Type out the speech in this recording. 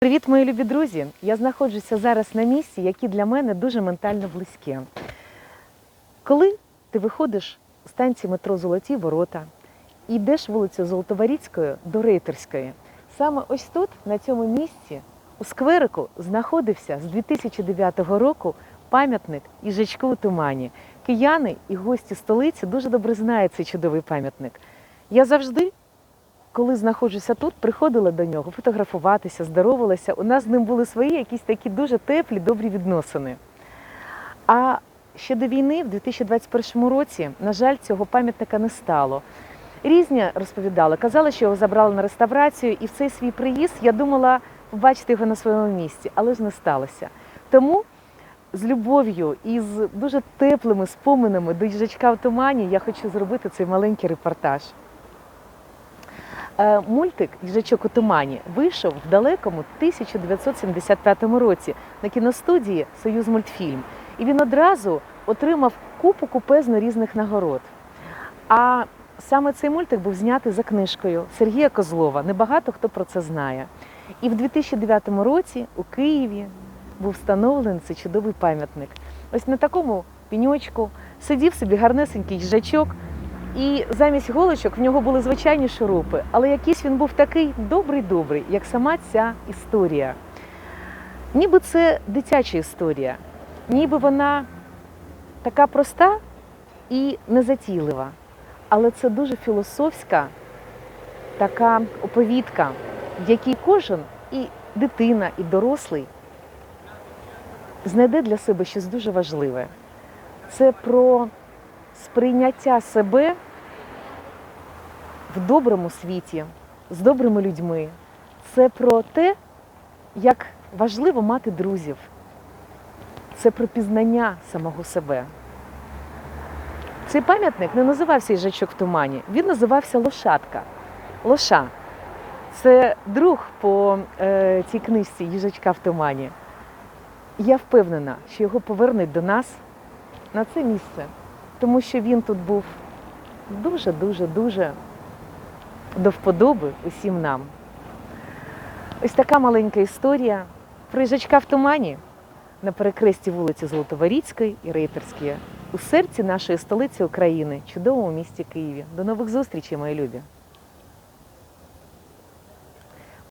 Привіт, мої любі друзі! Я знаходжуся зараз на місці, які для мене дуже ментально близькі. Коли ти виходиш з станції метро Золоті Ворота і йдеш вулицею Золотоваріцькою до Рейтерської, саме ось тут, на цьому місці, у скверику, знаходився з 2009 року пам'ятник їжачку у тумані. Кияни і гості столиці дуже добре знають цей чудовий пам'ятник. Я завжди коли знаходжуся тут, приходила до нього фотографуватися, здоровалася. У нас з ним були свої якісь такі дуже теплі, добрі відносини. А ще до війни, в 2021 році, на жаль, цього пам'ятника не стало. Різні розповідали, казали, що його забрали на реставрацію, і в цей свій приїзд я думала побачити його на своєму місці, але ж не сталося. Тому з любов'ю і з дуже теплими споминами до їжачка в тумані я хочу зробити цей маленький репортаж. Е, Мультик Їжачок у тумані вийшов в далекому 1975 році на кіностудії Союз мультфільм. І він одразу отримав купу купезно різних нагород. А саме цей мультик був знятий за книжкою Сергія Козлова. Небагато хто про це знає. І в 2009 році у Києві був встановлений цей чудовий пам'ятник. Ось на такому піньочку сидів собі гарнесенький їжачок, і замість голочок в нього були звичайні шурупи, але якийсь він був такий добрий-добрий, як сама ця історія. Ніби це дитяча історія, ніби вона така проста і незатійлива. Але це дуже філософська така оповідка, в якій кожен і дитина, і дорослий знайде для себе щось дуже важливе. Це про сприйняття себе в доброму світі, з добрими людьми. Це про те, як важливо мати друзів. Це про пізнання самого себе. Цей пам'ятник не називався їжачок в тумані, він називався Лошадка. Лоша. Це друг по е, цій книжці Їжачка в тумані. Я впевнена, що його повернуть до нас на це місце, тому що він тут був дуже, дуже, дуже до вподоби усім нам. Ось така маленька історія про їжачка в тумані на перекресті вулиці Золотоворіцької і Рейтерської у серці нашої столиці України, чудовому місті Києві. До нових зустрічей, мої любі!